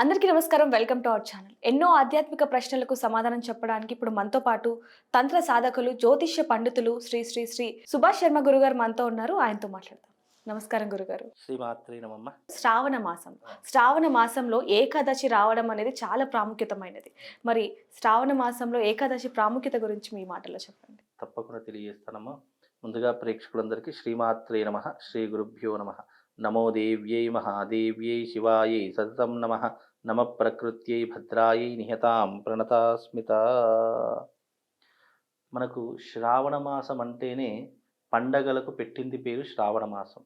అందరికీ నమస్కారం. Welcome to our channel. ఎన్నో ఆధ్యాత్మిక ప్రశ్నలకు సమాధానం చెప్పడానికి ఇప్పుడు మనతో పాటు తంత్ర సాధకులు జ్యోతిష్య పండితులు శ్రీ శ్రీ శ్రీ సుభాష్ శర్మ గురుగారు మనతో ఉన్నారు. ఆయనతో మాట్లాడదాం. నమస్కారం గురుగారు. శ్రావణ మాసం. శ్రావణ మాసంలో ఏకాదశి రావడం అనేది చాలా ప్రాముఖ్యతమైనది. మరి శ్రావణ మాసంలో ఏకాదశి ప్రాముఖ్యత గురించి మీ మాటలో చెప్పండి. తప్పకుండా తెలియజేస్తానమ్మా. ముందుగా ప్రేక్షకులందరికీ శ్రీమాత్రే నమ శ్రీ గురుభ్యో నమ. నమో దేవ్యై మహాదేవ్యై శివాయై సతతం నమ. నమ ప్రకృత్యై భద్రాయై నిహతాం ప్రణతాస్మిత. మనకు శ్రావణ మాసం అంటేనే పండగలకు పెట్టింది పేరు శ్రావణ మాసం.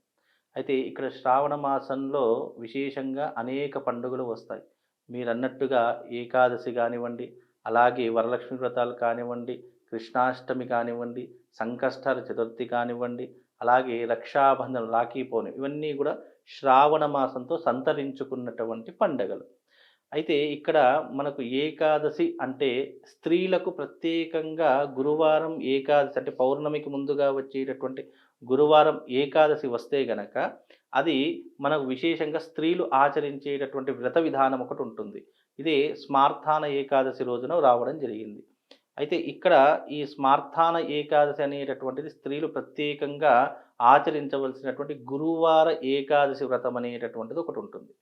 అయితే ఇక్కడ శ్రావణ మాసంలో విశేషంగా అనేక పండుగలు వస్తాయి. మీరు అన్నట్టుగా ఏకాదశి కానివ్వండి అలాగే వరలక్ష్మి వ్రతాలు కానివ్వండి కృష్ణాష్టమి కానివ్వండి సంకష్టాల చతుర్థి కానివ్వండి అలాగే రక్షాబంధనం రాఖీ పౌర్ణమి ఇవన్నీ కూడా శ్రావణ మాసంతో సంతరించుకున్నటువంటి పండగలు. అయితే ఇక్కడ మనకు ఏకాదశి అంటే స్త్రీలకు ప్రత్యేకంగా గురువారం ఏకాదశి అంటే పౌర్ణమికి ముందుగా వచ్చేటటువంటి గురువారం ఏకాదశి వస్తే గనక అది మనకు విశేషంగా స్త్రీలు ఆచరించేటటువంటి వ్రత విధానం ఒకటి ఉంటుంది. ఇది స్మార్థాన ఏకాదశి రోజున రావడం జరిగింది. అయితే ఇక్కడ ఈ స్మార్థాన ఏకాదశి అనేటటువంటిది స్త్రీలు ప్రత్యేకంగా ఆచరించవలసినటువంటి గురువార ఏకాదశి వ్రతం అనేటటువంటిది ఒకటి ఉంటుంది.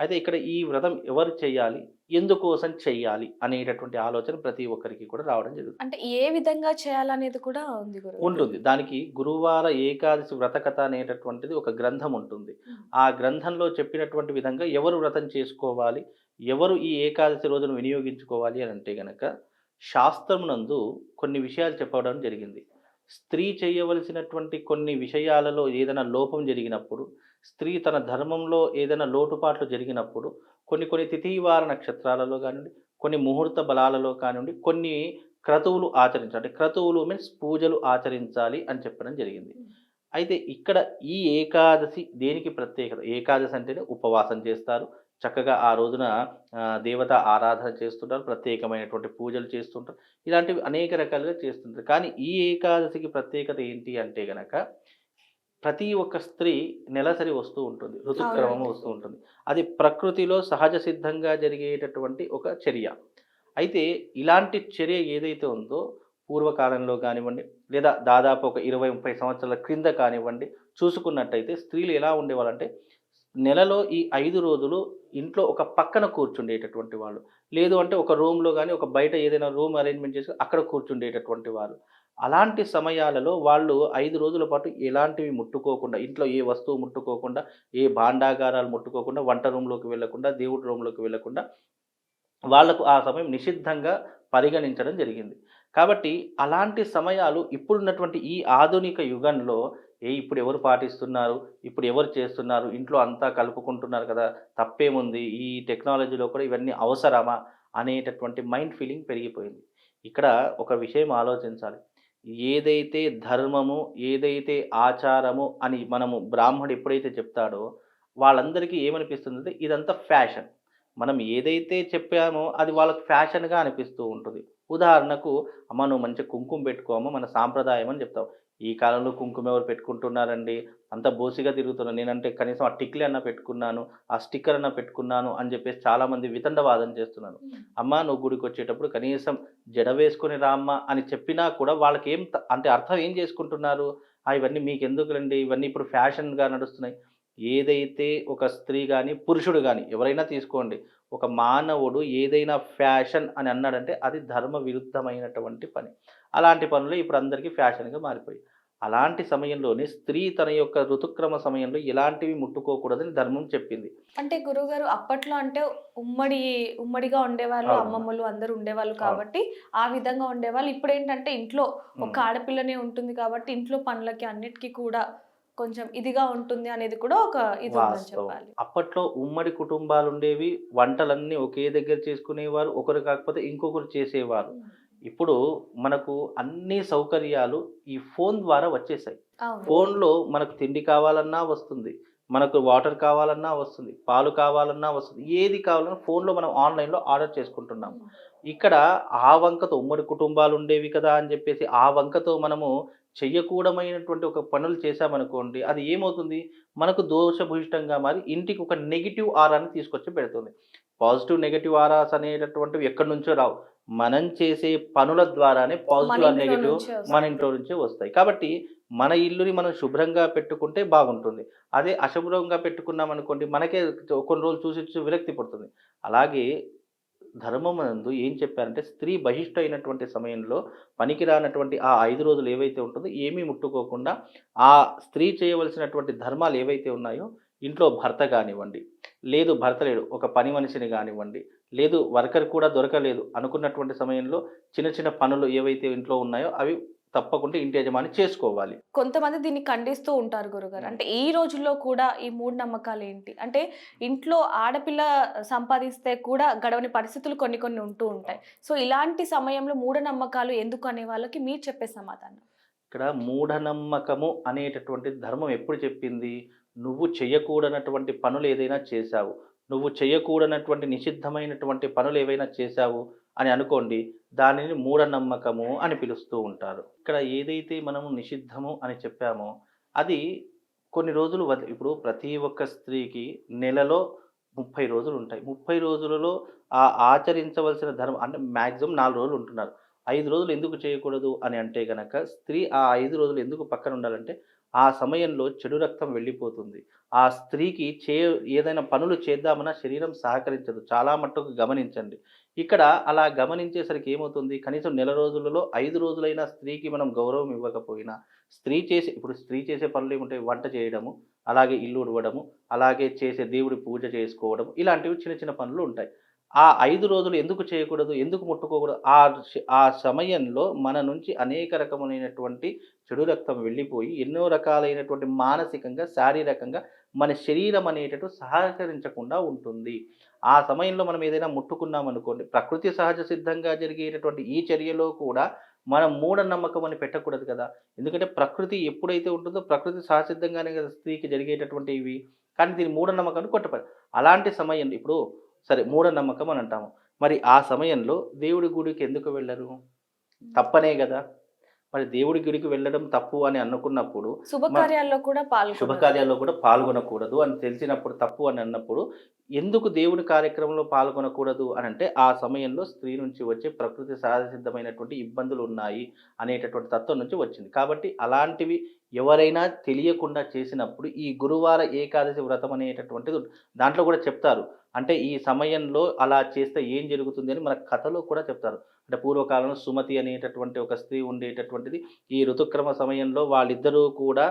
అయితే ఇక్కడ ఈ వ్రతం ఎవరు చేయాలి? ఎందుకోసం చేయాలి? అనేటటువంటి ఆలోచన ప్రతి ఒక్కరికి కూడా రావడం జరుగుతుంది. అంటే ఏ విధంగా చేయాలనేది కూడా ఉంది ఉంటుంది. దానికి గురువార ఏకాదశి వ్రతకథ అనేటటువంటిది ఒక గ్రంథం ఉంటుంది. ఆ గ్రంథంలో చెప్పినటువంటి విధంగా ఎవరు వ్రతం చేసుకోవాలి? ఎవరు ఈ ఏకాదశి రోజును వినియోగించుకోవాలి అని అంటే గనక శాస్త్రమునందు కొన్ని విషయాలు చెప్పడం జరిగింది. స్త్రీ చేయవలసినటువంటి కొన్ని విషయాలలో ఏదైనా లోపం జరిగినప్పుడు స్త్రీ తన ధర్మంలో ఏదైనా లోటుపాట్లు జరిగినప్పుడు కొన్ని కొన్ని తిథివార నక్షత్రాలలో కానివ్వండి కొన్ని ముహూర్త బలాలలో కానివ్వండి కొన్ని క్రతువులు ఆచరించాలి. అంటే క్రతువులు మీన్స్ పూజలు ఆచరించాలి అని చెప్పడం జరిగింది. అయితే ఇక్కడ ఈ ఏకాదశి దేనికి ప్రత్యేకత? ఏకాదశి అంటేనే ఉపవాసం చేస్తారు. చక్కగా ఆ రోజున దేవత ఆరాధన చేస్తుంటారు. ప్రత్యేకమైనటువంటి పూజలు చేస్తుంటారు. ఇలాంటివి అనేక రకాలుగా చేస్తుంటారు. కానీ ఈ ఏకాదశికి ప్రత్యేకత ఏంటి అంటే గనక ప్రతి ఒక్క స్త్రీ నెలసరి వస్తూ ఉంటుంది ఋతుక్రమం. వస్తూ ఉంటుంది. అది ప్రకృతిలో సహజ సిద్ధంగా జరిగేటటువంటి ఒక చర్య. అయితే ఇలాంటి చర్య ఏదైతే ఉందో పూర్వకాలంలో కానివ్వండి లేదా దాదాపు ఒక ఇరవై ముప్పై సంవత్సరాల క్రింద కానివ్వండి చూసుకున్నట్టయితే స్త్రీలు ఎలా ఉండేవాళ్ళంటే నెలలో ఈ ఐదు రోజులు ఇంట్లో ఒక పక్కన కూర్చుండేటటువంటి వాళ్ళు. లేదు అంటే ఒక రూమ్లో కానీ ఒక బయట ఏదైనా రూమ్ అరేంజ్మెంట్ చేసి అక్కడ కూర్చుండేటటువంటి వారు అలాంటి సమయాలలో వాళ్ళు ఐదు రోజుల పాటు ఎలాంటివి ముట్టుకోకుండా ఇంట్లో ఏ వస్తువు ముట్టుకోకుండా ఏ భాండాగారాలు ముట్టుకోకుండా వంట రూమ్లోకి వెళ్ళకుండా దేవుడి రూమ్లోకి వెళ్ళకుండా వాళ్ళకు ఆ సమయం నిషిద్ధంగా పరిగణించడం జరిగింది. కాబట్టి అలాంటి సమయాలు ఇప్పుడున్నటువంటి ఈ ఆధునిక యుగంలో ఏ ఇప్పుడు ఎవరు పాటిస్తున్నారు? ఇప్పుడు ఎవరు చేస్తున్నారు? ఇంట్లో అంతా కలుపుకుంటున్నారు కదా తప్పేముంది? ఈ టెక్నాలజీలో కూడా ఇవన్నీ అవసరమా? అనేటటువంటి మైండ్ ఫీలింగ్ పెరిగిపోయింది. ఇక్కడ ఒక విషయం ఆలోచించాలి. ఏదైతే ధర్మము ఏదైతే ఆచారము అని మనము బ్రాహ్మడు ఎప్పుడైతే చెప్తాడో వాళ్ళందరికీ ఏమనిపిస్తుంది ఇదంతా ఫ్యాషన్. మనం ఏదైతే చెప్పామో అది వాళ్ళకి ఫ్యాషన్గా అనిపిస్తూ ఉంటుంది. ఉదాహరణకు అమ్మ నువ్వు మంచి కుంకుమ పెట్టుకోమో మన సాంప్రదాయం అని చెప్తావు ఈ కాలంలో కుంకుమ ఎవరు పెట్టుకుంటున్నారండి? అంత బోసిగా తిరుగుతున్నాను నేనంటే కనీసం ఆ టిక్లీ అన్న పెట్టుకున్నాను ఆ స్టిక్కర్ అన్న పెట్టుకున్నాను అని చెప్పేసి చాలామంది వితండవాదం చేస్తున్నారు. అమ్మ నువ్వు గుడికి వచ్చేటప్పుడు కనీసం జడ వేసుకొని రామ్మ అని చెప్పినా కూడా వాళ్ళకి ఏం అంటే అర్థం ఏం చేసుకుంటున్నారు? "ఆ, ఇవన్నీ మీకు ఎందుకులండి ఇవన్నీ ఇప్పుడు ఫ్యాషన్గా నడుస్తున్నాయి. ఏదైతే ఒక స్త్రీ కానీ పురుషుడు కానీ ఎవరైనా తీసుకోండి. ఒక మానవుడు ఏదైనా ఫ్యాషన్ అని అన్నాడంటే అది ధర్మ విరుద్ధమైనటువంటి పని. అలాంటి పనులు ఇప్పుడు అందరికీ ఫ్యాషన్గా మారిపోయి అలాంటి సమయంలోనే స్త్రీ తన యొక్క ఋతుక్రమ సమయంలో ఎలాంటివి ముట్టుకోకూడదని ధర్మం చెప్పింది. అంటే గురుగారు అప్పట్లో అంటే ఉమ్మడి ఉమ్మడిగా ఉండేవాళ్ళు. అమ్మమ్మలు అందరూ ఉండేవాళ్ళు కాబట్టి ఆ విధంగా ఉండేవాళ్ళు. ఇప్పుడు ఏంటంటే ఇంట్లో ఒక. ఆడపిల్లనే ఉంటుంది కాబట్టి ఇంట్లో పనులకి అన్నిటికీ కూడా కొంచెం ఇదిగా ఉంటుంది అనేది కూడా ఒక ఇది ఉందని చెప్పాలి. అప్పట్లో ఉమ్మడి కుటుంబాలు ఉండేవి వంటలన్నీ ఒకే దగ్గర చేసుకునేవారు ఒకరు కాకపోతే ఇంకొకరు చేసేవారు. ఇప్పుడు మనకు అన్ని సౌకర్యాలు ఈ ఫోన్ ద్వారా వచ్చేసాయి. ఫోన్లో మనకు తిండి కావాలన్నా వస్తుంది మనకు వాటర్ కావాలన్నా వస్తుంది పాలు కావాలన్నా వస్తుంది ఏది కావాలన్నా ఫోన్లో మనం ఆన్లైన్లో ఆర్డర్ చేసుకుంటున్నాం. ఇక్కడ ఆ వంకతో ఉమ్మడి కుటుంబాలు ఉండేవి కదా అని చెప్పేసి ఆ వంకతో మనము చెయ్యకూడమైనటువంటి ఒక పనులు చేశామనుకోండి అది ఏమవుతుంది? మనకు దోషభూయిష్టంగా మారి ఇంటికి ఒక నెగిటివ్ ఆరాన్ని తీసుకొచ్చి పెడుతుంది. పాజిటివ్ నెగటివ్ ఆరాస్ అనేటటువంటివి ఎక్కడి నుంచో రావు. మనం చేసే పనుల ద్వారానే పాజిటివ్ ఇంట్లో నెగటివ్. మన ఇంట్లో నుంచే వస్తాయి. కాబట్టి మన ఇల్లుని మనం శుభ్రంగా పెట్టుకుంటే బాగుంటుంది. అదే అశుభ్రంగా పెట్టుకున్నాం అనుకోండి మనకే కొన్ని రోజులు చూసి చూసి విరక్తి పడుతుంది. అలాగే ధర్మమందు ఏం చెప్పారంటే స్త్రీ బహిష్ట అయినటువంటి సమయంలో పనికిరానటువంటి ఆ ఐదు రోజులు ఏవైతే ఉంటుందో ఏమీ ముట్టుకోకుండా ఆ స్త్రీ చేయవలసినటువంటి ధర్మాలు ఏవైతే ఉన్నాయో ఇంట్లో భర్త కానివ్వండి లేదు భర్త లేడు ఒక పని మనిషిని కానివ్వండి లేదు వర్కర్ కూడా దొరకలేదు అనుకున్నటువంటి సమయంలో చిన్న చిన్న పనులు ఏవైతే ఇంట్లో ఉన్నాయో అవి తప్పకుండా ఇంటి యజమాని చేసుకోవాలి. కొంతమంది దీన్ని ఖండిస్తూ ఉంటారు గురుగారు. అంటే ఈ రోజుల్లో కూడా ఈ మూఢ నమ్మకాలు ఏంటి? అంటే ఇంట్లో ఆడపిల్ల సంపాదిస్తే కూడా గడవని పరిస్థితులు కొన్ని కొన్ని ఉంటూ ఉంటాయి. సో ఇలాంటి సమయంలో మూఢనమ్మకాలు ఎందుకు అనే వాళ్ళకి మీరు చెప్పే సమాధానం. ఇక్కడ మూఢనమ్మకము అనేటటువంటి ధర్మం ఎప్పుడు చెప్పింది? నువ్వు చేయకూడనటువంటి పనులు ఏదైనా చేశావు. నువ్వు చేయకూడనటువంటి నిషిద్ధమైనటువంటి పనులు ఏవైనా చేశావు అని అనుకోండి దానిని మూఢనమ్మకము అని పిలుస్తూ ఉంటారు. ఇక్కడ ఏదైతే మనము నిషిద్ధము అని చెప్పామో అది కొన్ని రోజులు ఇప్పుడు ప్రతి ఒక్క స్త్రీకి నెలలో ముప్పై రోజులు ఉంటాయి. ముప్పై రోజులలో ఆ ఆచరించవలసిన ధర్మం అంటే మ్యాక్సిమం నాలుగు రోజులు ఉంటున్నారు. ఐదు రోజులు ఎందుకు చేయకూడదు అని అంటే గనక స్త్రీ ఆ ఐదు రోజులు ఎందుకు పక్కన ఉండాలంటే ఆ సమయంలో చెడు రక్తం వెళ్ళిపోతుంది. ఆ స్త్రీకి చే ఏదైనా పనులు చేద్దామన్నా శరీరం సహకరించదు. చాలా మట్టుకు గమనించండి. ఇక్కడ అలా గమనించేసరికి ఏమవుతుంది? కనీసం నెల రోజులలో ఐదు రోజులైనా స్త్రీకి మనం గౌరవం ఇవ్వకపోయినా స్త్రీ చేసే ఇప్పుడు స్త్రీ చేసే పనులు ఏముంటాయి వంట చేయడము అలాగే ఇల్లు ఉడవడము అలాగే చేసే దేవుడి పూజ చేసుకోవడం ఇలాంటివి చిన్న చిన్న పనులు ఉంటాయి. ఆ ఐదు రోజులు ఎందుకు చేయకూడదు? ఎందుకు ముట్టుకోకూడదు? ఆ ఆ సమయంలో మన నుంచి అనేక రకమైనటువంటి చెడు రక్తం వెళ్ళిపోయి ఎన్నో రకాలైనటువంటి మానసికంగా శారీరకంగా మన శరీరం అనేటట్టు సహకరించకుండా ఉంటుంది. ఆ సమయంలో మనం ఏదైనా ముట్టుకున్నాం అనుకోండి ప్రకృతి సహజ సిద్ధంగా జరిగేటటువంటి ఈ చర్యలో కూడా మనం మూఢనమ్మకం అని పెట్టకూడదు కదా. ఎందుకంటే ప్రకృతి ఎప్పుడైతే ఉంటుందో ప్రకృతి సహసిద్ధంగానే కదా స్త్రీకి జరిగేటటువంటి ఇవి కానీ దీని మూఢనమ్మకాన్ని కొట్టపడి అలాంటి సమయం ఇప్పుడు సరే మూఢనమ్మకం అని అంటాము. మరి ఆ సమయంలో దేవుడి గుడికి ఎందుకు వెళ్ళరు? తప్పనే కదా. మరి దేవుడి గుడికి వెళ్ళడం తప్పు అని అనుకున్నప్పుడు శుభకార్యాల్లో కూడా పాల్గొన శుభకార్యాల్లో కూడా పాల్గొనకూడదు అని తెలిసినప్పుడు తప్పు అని అన్నప్పుడు ఎందుకు దేవుడి కార్యక్రమంలో పాల్గొనకూడదు అని అంటే ఆ సమయంలో స్త్రీ నుంచి వచ్చే ప్రకృతి సహజసిద్ధమైనటువంటి ఇబ్బందులు ఉన్నాయి అనేటటువంటి తత్వం నుంచి వచ్చింది. కాబట్టి అలాంటివి ఎవరైనా తెలియకుండా చేసినప్పుడు ఈ గురువార ఏకాదశి వ్రతం అనేటటువంటిది. దాంట్లో కూడా చెప్తారు. అంటే ఈ సమయంలో అలా చేస్తే ఏం జరుగుతుంది అని మన కథలో కూడా చెప్తారు. అంటే పూర్వకాలంలో సుమతి అనేటటువంటి ఒక స్త్రీ ఉండేటటువంటిది. ఈ ఋతుక్రమ సమయంలో వాళ్ళిద్దరూ కూడా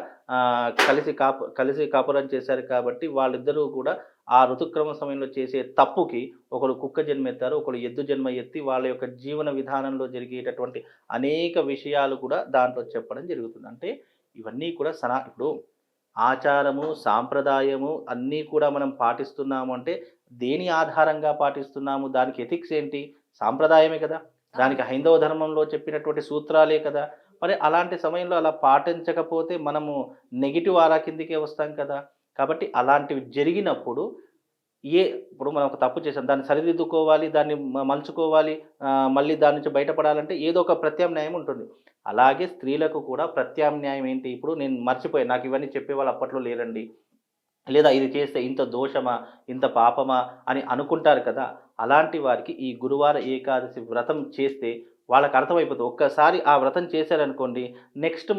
కలిసి కాపు కలిసి కాపురం చేశారు కాబట్టి వాళ్ళిద్దరూ కూడా ఆ ఋతుక్రమ సమయంలో చేసే తప్పుకి ఒకరు కుక్క జన్మ ఎత్తారు ఒకరు ఎద్దు జన్మ ఎత్తి వాళ్ళ యొక్క జీవన విధానంలో జరిగేటటువంటి అనేక విషయాలు కూడా దాంట్లో చెప్పడం జరుగుతుంది. అంటే ఇవన్నీ కూడా సనా ఇప్పుడు ఆచారము సాంప్రదాయము అన్నీ కూడా మనం పాటిస్తున్నాము అంటే దేని ఆధారంగా పాటిస్తున్నాము? దానికి ఎథిక్స్ ఏంటి? సాంప్రదాయమే కదా. దానికి హైందవ ధర్మంలో చెప్పినటువంటి సూత్రాలే కదా. మరి అలాంటి సమయంలో అలా పాటించకపోతే మనము నెగిటివ్ ఆరా కిందికే వస్తాం కదా. కాబట్టి అలాంటివి జరిగినప్పుడు ఏ ఇప్పుడు మనం ఒక తప్పు చేసాం దాన్ని సరిదిద్దుకోవాలి దాన్ని మలుచుకోవాలి మళ్ళీ దాని నుంచి బయటపడాలంటే ఏదో ఒక ప్రత్యామ్నాయం ఉంటుంది. అలాగే స్త్రీలకు కూడా ప్రత్యామ్నాయం ఏంటి? ఇప్పుడు నేను మర్చిపోయాను నాకు ఇవన్నీ చెప్పేవాళ్ళు అప్పట్లో లేరండి. లేదా ఇది చేస్తే ఇంత దోషమా ఇంత పాపమా అని అనుకుంటారు కదా అలాంటి వారికి ఈ గురువార ఏకాదశి వ్రతం చేస్తే వాళ్ళకి అర్థమైపోతుంది. ఒక్కసారి ఆ వ్రతం చేశారనుకోండి నెక్స్ట్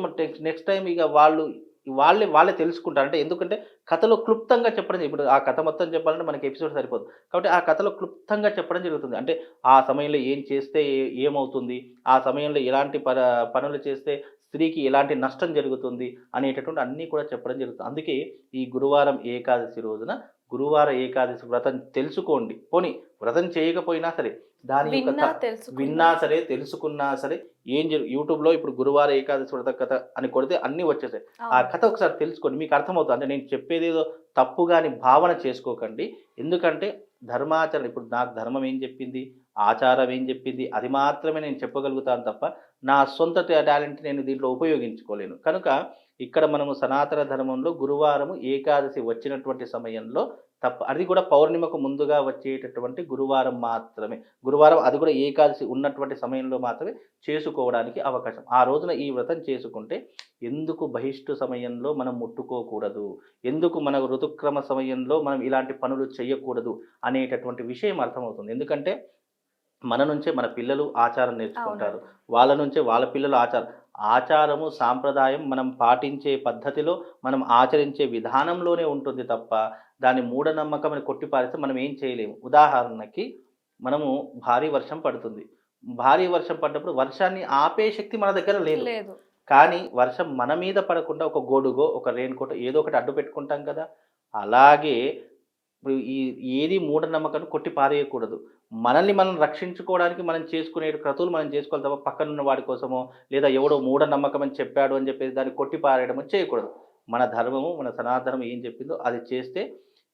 నెక్స్ట్ టైం ఇక వాళ్ళు వాళ్ళే వాళ్ళే తెలుసుకుంటారు. అంటే ఎందుకంటే కథలో క్లుప్తంగా చెప్పడం ఇప్పుడు ఆ కథ మొత్తం చెప్పాలంటే మనకి ఎపిసోడ్ సరిపోదు. కాబట్టి ఆ కథలో క్లుప్తంగా చెప్పడం జరుగుతుంది. అంటే ఆ సమయంలో ఏం చేస్తే ఏమవుతుంది ఆ సమయంలో ఎలాంటి ప పనులు చేస్తే స్త్రీకి ఎలాంటి నష్టం జరుగుతుంది అనేటటువంటి అన్నీ కూడా చెప్పడం జరుగుతుంది. అందుకే ఈ గురువారం ఏకాదశి రోజున గురువార ఏకాదశి వ్రతం తెలుసుకోండి. పోనీ వ్రతం చేయకపోయినా సరే దాని యొక్క విన్నా సరే తెలుసుకున్నా సరే ఏం జరు యూట్యూబ్లో ఇప్పుడు గురువార ఏకాదశి వ్రత కథ అని కొడితే అన్నీ వచ్చేసాయి. ఆ కథ ఒకసారి తెలుసుకోండి. మీకు అర్థమవుతుంది. అంటే నేను చెప్పేది ఏదో తప్పుగా అని భావన చేసుకోకండి. ఎందుకంటే ధర్మాచరణ ఇప్పుడు నాకు ధర్మం ఏం చెప్పింది? ఆచారం ఏం చెప్పింది? అది మాత్రమే నేను చెప్పగలుగుతాను తప్ప నా సొంత టాలెంట్ నేను దీంట్లో ఉపయోగించుకోలేను. కనుక ఇక్కడ మనము సనాతన ధర్మంలో గురువారము ఏకాదశి వచ్చినటువంటి సమయంలో తప్ప అది కూడా పౌర్ణిమకు ముందుగా వచ్చేటటువంటి గురువారం మాత్రమే. గురువారం అది కూడా ఏకాదశి ఉన్నటువంటి సమయంలో మాత్రమే చేసుకోవడానికి అవకాశం. ఆ రోజున ఈ వ్రతం చేసుకుంటే ఎందుకు బహిష్టు సమయంలో మనం ముట్టుకోకూడదు? ఎందుకు మన ఋతుక్రమ సమయంలో మనం ఇలాంటి పనులు చేయకూడదు? అనేటటువంటి విషయం అర్థమవుతుంది. ఎందుకంటే మన నుంచే మన పిల్లలు ఆచారం నేర్చుకుంటారు. వాళ్ళ నుంచే వాళ్ళ పిల్లలు ఆచారం. ఆచారము సాంప్రదాయం మనం పాటించే పద్ధతిలో మనం ఆచరించే విధానంలోనే ఉంటుంది తప్ప దాని మూఢనమ్మకం అని కొట్టిపారేస్తే మనం ఏం చేయలేము. ఉదాహరణకి మనము భారీ వర్షం పడుతుంది. భారీ వర్షం పడ్డప్పుడు వర్షాన్ని ఆపే శక్తి మన దగ్గర లేదు. కానీ వర్షం మన మీద పడకుండా ఒక గొడుగో ఒక రెయిన్ కోట్ ఏదో ఒకటి అడ్డు పెట్టుకుంటాం కదా. అలాగే ఇప్పుడు ఈ ఏది మూఢనమ్మకాన్ని కొట్టి పారేయకూడదు. మనల్ని మనం రక్షించుకోవడానికి మనం చేసుకునే క్రతువులు మనం చేసుకోవాలి తప్ప పక్కనున్న వాడి కోసమో లేదా ఎవడో మూఢనమ్మకం అని చెప్పాడు అని చెప్పేసి దాన్ని కొట్టి పారేయడం చేయకూడదు. మన ధర్మము మన సనాతనం ఏం చెప్పిందో అది చేస్తే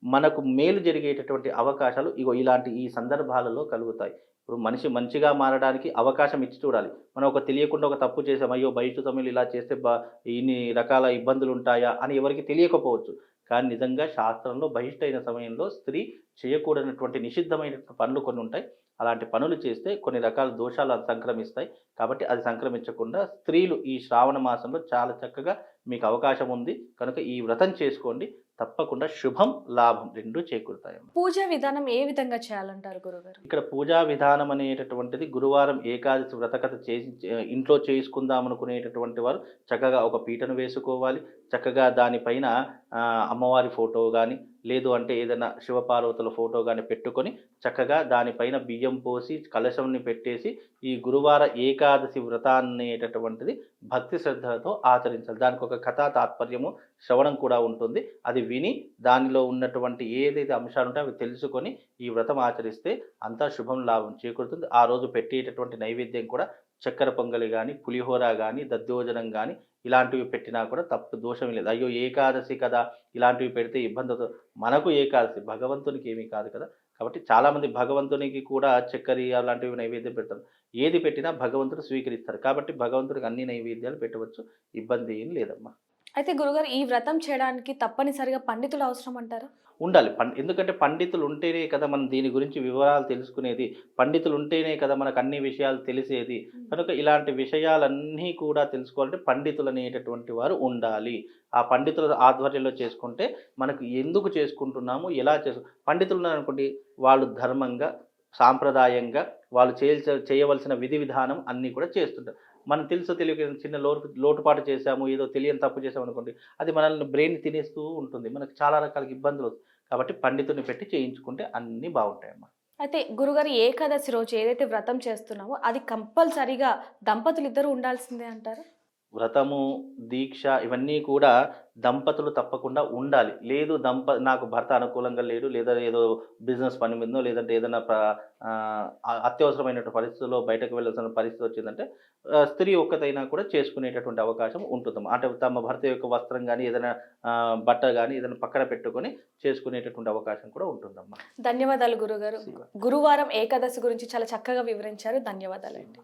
మనకు మేలు జరిగేటటువంటి అవకాశాలు ఇగో ఇలాంటి ఈ సందర్భాలలో కలుగుతాయి. ఇప్పుడు మనిషి మంచిగా మారడానికి అవకాశం ఇచ్చి చూడాలి. మనం ఒక తెలియకుండా ఒక తప్పు చేసాం అయ్యో బయట సమయంలో ఇలా చేస్తే బా ఇన్ని రకాల ఇబ్బందులు ఉంటాయా అని ఎవరికి తెలియకపోవచ్చు. కానీ నిజంగా శాస్త్రంలో బహిష్టైన సమయంలో స్త్రీ చేయకూడనటువంటి నిషిద్ధమైన పనులు కొన్ని ఉంటాయి. అలాంటి పనులు చేస్తే కొన్ని రకాల దోషాలు అది సంక్రమిస్తాయి. కాబట్టి అది సంక్రమించకుండా స్త్రీలు ఈ శ్రావణ మాసంలో చాలా చక్కగా మీకు అవకాశం ఉంది. కనుక ఈ వ్రతం చేసుకోండి. తప్పకుండా శుభం లాభం రెండూ చేకూరుతాయమ్మ. పూజ విధానం ఏ విధంగా చేయాలంటారు గురుగారు? ఇక్కడ పూజా విధానం అనేటటువంటిది గురువారం ఏకాదశి వ్రతకథ చేసి ఇంట్లో చేసుకుందాం అనుకునేటటువంటి వారు చక్కగా ఒక పీటను వేసుకోవాలి. చక్కగా దానిపైన అమ్మవారి ఫోటో కానీ లేదు అంటే ఏదైనా శివపార్వతుల ఫోటో కానీ పెట్టుకొని చక్కగా దానిపైన బియ్యం పోసి కలశంని పెట్టేసి ఈ గురువార ఏకాదశి వ్రతాన్నేటటువంటిది భక్తి శ్రద్ధలతో ఆచరించాలి. దానికి ఒక కథా తాత్పర్యము శ్రవణం కూడా ఉంటుంది. అది విని దానిలో ఉన్నటువంటి ఏదైతే అంశాలు ఉంటాయో అవి తెలుసుకొని ఈ వ్రతం ఆచరిస్తే అంతా శుభం లాభం చేకూరుతుంది. ఆ రోజు పెట్టేటటువంటి నైవేద్యం కూడా చక్కెర పొంగలి కానీ పులిహోర కానీ దద్దోజనం కానీ ఇలాంటివి పెట్టినా కూడా తప్పు దోషం లేదు. అయ్యో ఏకాదశి కదా ఇలాంటివి పెడితే ఇబ్బంది మనకు ఏకాదశి భగవంతునికి ఏమీ కాదు కదా. కాబట్టి చాలామంది భగవంతునికి కూడా చక్కెర అలాంటివి నైవేద్యం పెడతారు. ఏది పెట్టినా భగవంతుడు స్వీకరిస్తారు. కాబట్టి భగవంతుడికి అన్ని నైవేద్యాలు పెట్టవచ్చు. ఇబ్బంది ఏం లేదమ్మా. అయితే గురుగారు ఈ వ్రతం చేయడానికి తప్పనిసరిగా పండితులు అవసరం అంటారా? ఉండాలి. పం ఎందుకంటే పండితులు ఉంటేనే కదా మనం దీని గురించి వివరాలు తెలుసుకునేది. పండితులు ఉంటేనే కదా మనకు అన్ని విషయాలు తెలిసేది. కనుక ఇలాంటి విషయాలన్నీ కూడా తెలుసుకోవాలంటే పండితులు అనేటటువంటి వారు ఉండాలి. ఆ పండితుల ఆధ్వర్యంలో చేసుకుంటే మనకు ఎందుకు చేసుకుంటున్నాము? ఎలా చేసు పండితులు ఉన్నారనుకోండి వాళ్ళు ధర్మంగా సాంప్రదాయంగా వాళ్ళు చేయ చేయవలసిన విధి విధానం అన్నీ కూడా చేస్తుంటారు. మనం తెలుసో తెలియక చిన్న లోటు లోటుపాటు చేసాము ఏదో తెలియని తప్పు చేసాము అనుకోండి అది మనల్ని బ్రెయిన్ తినేస్తూ ఉంటుంది. మనకు చాలా రకాల ఇబ్బందులు కాబట్టి పండితుని పెట్టి చేయించుకుంటే అన్నీ బాగుంటాయమ్మా. అయితే గురుగారు ఏకాదశి రోజు ఏదైతే వ్రతం చేస్తున్నామో అది కంపల్సరీగా దంపతులు ఇద్దరు ఉండాల్సిందే అంటారు? వ్రతము దీక్ష ఇవన్నీ కూడా దంపతులు తప్పకుండా ఉండాలి. లేదు దంప నాకు భర్త అనుకూలంగా లేడు లేదా ఏదో బిజినెస్ పని మీదనో లేదంటే ఏదైనా అత్యవసరమైనటువంటి పరిస్థితుల్లో బయటకు వెళ్ళాల్సిన పరిస్థితి వచ్చిందంటే స్త్రీ ఒక్కతైనా కూడా చేసుకునేటటువంటి అవకాశం ఉంటుందమ్మా అంటే తమ భర్త యొక్క వస్త్రం కానీ ఏదైనా బట్ట కానీ ఏదైనా పక్కన పెట్టుకొని చేసుకునేటటువంటి అవకాశం కూడా ఉంటుందమ్మా. ధన్యవాదాలు గురుగారు. గురువారం ఏకాదశి గురించి చాలా చక్కగా వివరించారు. ధన్యవాదాలు అండి